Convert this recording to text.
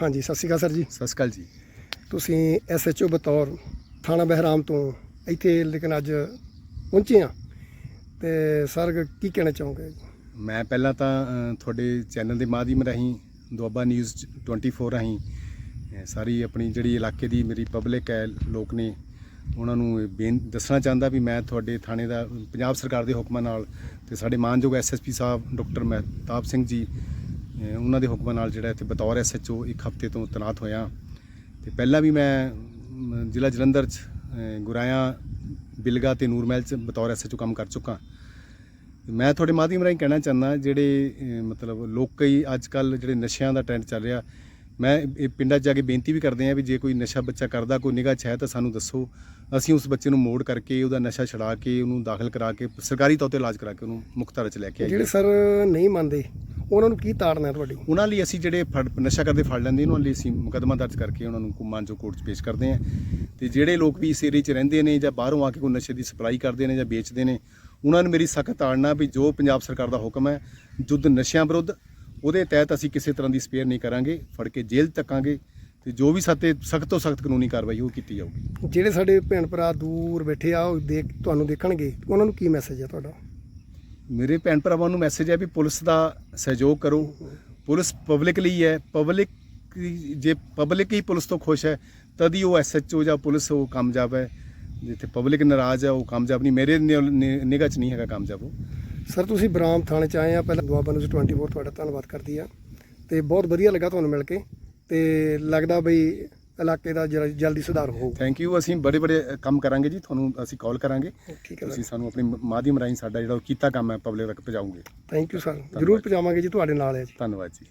ਹਾਂਜੀ ਸਤਿ ਸ਼੍ਰੀ ਅਕਾਲ ਸਰ ਜੀ। ਸਤਿ ਸ਼੍ਰੀ ਅਕਾਲ ਜੀ। ਤੁਸੀਂ ਐਸਐਚਓ ਬਤੌਰ ਥਾਣਾ ਬਹਿਰਾਮ ਤੋਂ ਇੱਥੇ ਲੇਕਿਨ ਅੱਜ ਪਹੁੰਚੇ ਆ। ਤੇ ਸਰ ਕੀ ਕਹਿਣਾ ਚਾਹੋਗੇ? ਮੈਂ ਪਹਿਲਾਂ ਤਾਂ ਤੁਹਾਡੇ ਚੈਨਲ ਦੇ ਮਾਧਿਅਮ ਰਾਹੀਂ ਦੁਆਬਾ ਨਿਊਜ਼ 24 ਰਾਹੀਂ ਸਾਰੀ ਆਪਣੀ ਜਿਹੜੀ ਇਲਾਕੇ ਦੀ ਮੇਰੀ ਪਬਲਿਕ ਹੈ ਲੋਕ ਨੇ ਉਹਨਾਂ ਨੂੰ ਬੇਨ ਦੱਸਣਾ ਚਾਹੁੰਦਾ ਵੀ ਮੈਂ ਤੁਹਾਡੇ ਥਾਣੇ ਦਾ ਪੰਜਾਬ ਸਰਕਾਰ ਦੇ ਹੁਕਮਾਂ ਨਾਲ ਤੇ ਸਾਡੇ ਮਾਨਯੋਗ ਐਸਐਸਪੀ ਸਾਹਿਬ ਡਾਕਟਰ ਮਹਿਤਾਬ ਸਿੰਘ ਜੀ ਉਹਨਾਂ ਦੇ ਹੁਕਮਾਂ ਨਾਲ ਜਿਹੜਾ ਇੱਥੇ ਬਤੌਰ ਐਸਐਚਓ ਇੱਕ ਹਫ਼ਤੇ ਤੋਂ ਤੈਨਾਤ ਹੋਇਆ। ਤੇ ਪਹਿਲਾਂ ਵੀ ਮੈਂ ਜ਼ਿਲ੍ਹਾ ਜਲੰਧਰ ਚ ਅ, ਗੁਰਾਇਆ ਬਿਲਗਾ ਤੇ ਨੂਰਮਹਿਲ ਚ ਬਤੌਰ ਐਸਐਚਓ ਕੰਮ ਕਰ ਚੁੱਕਾ। ਮੈਂ ਤੁਹਾਡੇ ਮਾਧਿਅਮ ਰਾਹੀਂ ਕਹਿਣਾ ਚਾਹੁੰਦਾ ਜਿਹੜੇ ਮਤਲਬ ਲੋਕ ਕਈ ਅੱਜ ਕੱਲ ਜਿਹੜੇ ਨਸ਼ਿਆਂ ਦਾ ਟ੍ਰੈਂਡ ਚੱਲ ਰਿਹਾ ਮੈਂ ਇਹ ਪਿੰਡਾਂ 'ਚ ਜਾ ਕੇ ਬੇਨਤੀ ਵੀ ਕਰਦੇ ਆ ਵੀ ਜੇ ਕੋਈ ਨਸ਼ਾ ਬੱਚਾ ਕਰਦਾ ਕੋਈ ਨਿਗਾਹ 'ਚ ਹੈ ਤਾਂ ਸਾਨੂੰ ਦੱਸੋ। ਅਸੀਂ ਉਸ ਬੱਚੇ ਨੂੰ ਮੋੜ ਕਰਕੇ ਉਹਦਾ ਨਸ਼ਾ ਛੁਡਾ ਕੇ ਉਹਨੂੰ ਦਾਖਲ ਕਰਾ ਕੇ ਸਰਕਾਰੀ ਤੌਰ ਤੇ ਇਲਾਜ ਕਰਾ ਕੇ ਉਹਨੂੰ ਮੁਕਤ ਧਾਰਾ 'ਚ ਲੈ ਕੇ ਜਿਹੜੇ ਸਰ ਨਹੀਂ ਮੰਨਦੇ ਉਹਨਾਂ ਨੂੰ ਕੀ ਤਾੜਨਾ ਹੈ ਤੁਹਾਡੀ? ਉਹਨਾਂ ਲਈ ਅਸੀਂ ਜਿਹੜੇ ਫੜ ਨਸ਼ਾ ਕਰਦੇ ਫੜ ਲੈਂਦੇ ਉਹਨਾਂ ਲਈ ਅਸੀਂ ਮੁਕੱਦਮਾ ਦਰਜ ਕਰਕੇ ਉਹਨਾਂ ਨੂੰ ਕੁਮਾਨ ਜੋ ਕੋਰਟ 'ਚ ਪੇਸ਼ ਕਰਦੇ ਹਾਂ ਤੇ ਜਿਹੜੇ ਲੋਕ ਵੀ ਇਸ ਏਰੀਏ 'ਚ ਰਹਿੰਦੇ ਨੇ ਜਾਂ ਬਾਹਰੋਂ ਆ ਕੇ ਕੋਈ ਨਸ਼ੇ ਦੀ ਸਪਲਾਈ ਕਰਦੇ ਨੇ ਜਾਂ ਵੇਚਦੇ ਨੇ ਉਹਨਾਂ ਨੂੰ ਮੇਰੀ ਸਖਤ ਤਾੜਨਾ ਵੀ ਜੋ ਪੰਜਾਬ ਸਰਕਾਰ ਦਾ ਹੁਕਮ ਹੈ ਯੁੱਧ ਨਸ਼ਿਆਂ ਵਿਰੁੱਧ ਉਹਦੇ ਤਹਿਤ ਅਸੀਂ ਕਿਸੇ ਤਰ੍ਹਾਂ ਦੀ ਸਪੇਅਰ ਨਹੀਂ ਕਰਾਂਗੇ ਫੜ ਕੇ ਜੇਲ੍ਹ ਤੱਕਾਂਗੇ ਤੇ ਜੋ ਵੀ ਸਾਤੇ ਸਖਤ ਤੋਂ ਸਖਤ ਕਾਨੂੰਨੀ ਕਾਰਵਾਈ ਉਹ ਕੀਤੀ ਜਾਊਗੀ। ਜਿਹੜੇ ਸਾਡੇ ਭੈਣ ਭਰਾ ਦੂਰ ਬੈਠੇ ਆ ਉਹ ਦੇਖ ਤੁਹਾਨੂੰ ਦੇਖਣਗੇ ਉਹਨਾਂ ਨੂੰ ਕੀ ਮੈਸੇਜ ਹੈ ਤੁਹਾਡਾ? ਮੇਰੇ ਭੈਣ ਭਰਾਵਾਂ ਨੂੰ ਮੈਸੇਜ ਹੈ ਵੀ ਪੁਲਿਸ ਦਾ ਸਹਿਯੋਗ ਕਰੋ। ਪੁਲਿਸ ਪਬਲਿਕ ਲਈ ਹੈ। ਪਬਲਿਕ ਜੇ ਪਬਲਿਕ ਹੀ ਪੁਲਿਸ ਤੋਂ ਖੁਸ਼ ਹੈ, ਤਦ ਹੀ ਉਹ ਐਸਐਚਓ ਜਾਂ ਪੁਲਿਸ ਉਹ ਕਾਮਯਾਬ ਹੈ। ਜਿੱਥੇ ਪਬਲਿਕ ਨਾਰਾਜ਼ ਹੈ, ਉਹ ਕਾਮਯਾਬ ਨਹੀਂ। ਮੇਰੇ ਨਿਗਾਹ 'ਚ ਨਹੀਂ ਹੈਗਾ ਕਾਮਯਾਬ ਉਹ। ਸਰ ਤੁਸੀਂ ਬਰਾਮ ਥਾਣੇ ਚ ਆਏ ਆ। ਪਹਿਲਾਂ ਦੁਆਬਾ ਨਿਊਜ਼ 24 ਤੁਹਾਡਾ ਧੰਨਵਾਦ ਕਰਦੀ ਆ। ਤੇ ਬਹੁਤ ਵਧੀਆ ਲੱਗਾ ਤੁਹਾਨੂੰ ਮਿਲ ਕੇ। ਤੇ ਲੱਗਦਾ ਬਈ ਇਲਾਕੇ ਦਾ ਜਰਾ ਜਲਦੀ ਸੁਧਾਰ ਹੋਊਗਾ ਥੈਂਕ ਯੂ ਅਸੀਂ ਬੜੇ ਬੜੇ ਕੰਮ ਕਰਾਂਗੇ ਜੀ। ਤੁਹਾਨੂੰ ਅਸੀਂ ਕਾਲ ਕਰਾਂਗੇ। ਠੀਕ ਹੈ ਤੁਸੀਂ ਸਾਨੂੰ ਆਪਣੀ ਮਾਧਿਅਮ ਰਾਹੀਂ ਸਾਡਾ ਜਿਹੜਾ ਉਹ ਕੀਤਾ ਕੰਮ ਹੈ ਪਬਲਿਕ ਤੱਕ ਪਹੁੰਚਾਉਂਗੇ ਥੈਂਕ ਯੂ ਸਰ ਜ਼ਰੂਰ ਪਹੁੰਚਾਵਾਂਗੇ ਜੀ ਤੁਹਾਡੇ ਨਾਲ ਹੈ ਜੀ। ਧੰਨਵਾਦ ਜੀ।